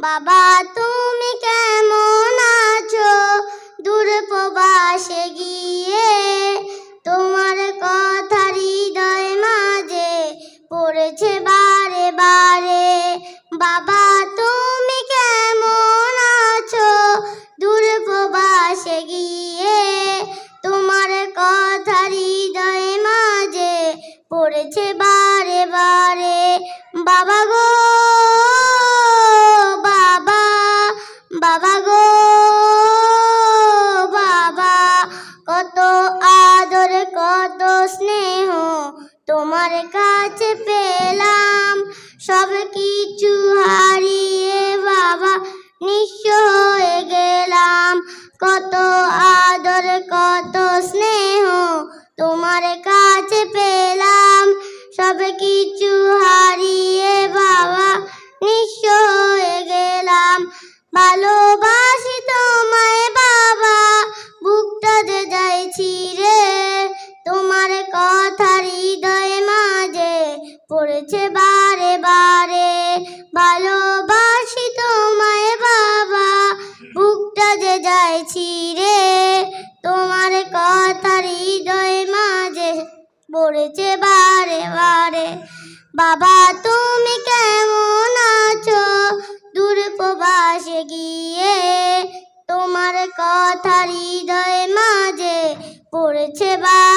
বাবা, তুমি কেমন আছো? দূর প্রবাসে গিয়ে তোমার কথা হৃদয় মাঝে পড়েছে বারে বারে। বাবা, তুমি কেমন আছো? দূর প্রবাসে গিয়ে তোমার কথা হৃদয় মাঝে পড়েছে বারে বারে। বাবা গো তোমার কাছে পেলাম। সব কিছু হারিয়ে বাবা, নিঃস্ব হয়ে গেলাম। কত আদর, কত স্নেহ তোমার কাছে পেলাম। সব কিছু হারিয়ে বাবা, নিঃস্ব হয়ে গেলাম। ভালোবাসি হচ্ছে বারে বারে। ভালোবাসি তোমায় বাবা, বুকটা যে যায় ছিঁড়ে। তোমার কথা হৃদয় মাঝে পড়েছে বারে বারে। বাবা, তুমি কেমন আছো? দূর প্রবাসে গিয়ে তোমার কথা হৃদয় মাঝে পড়েছে বা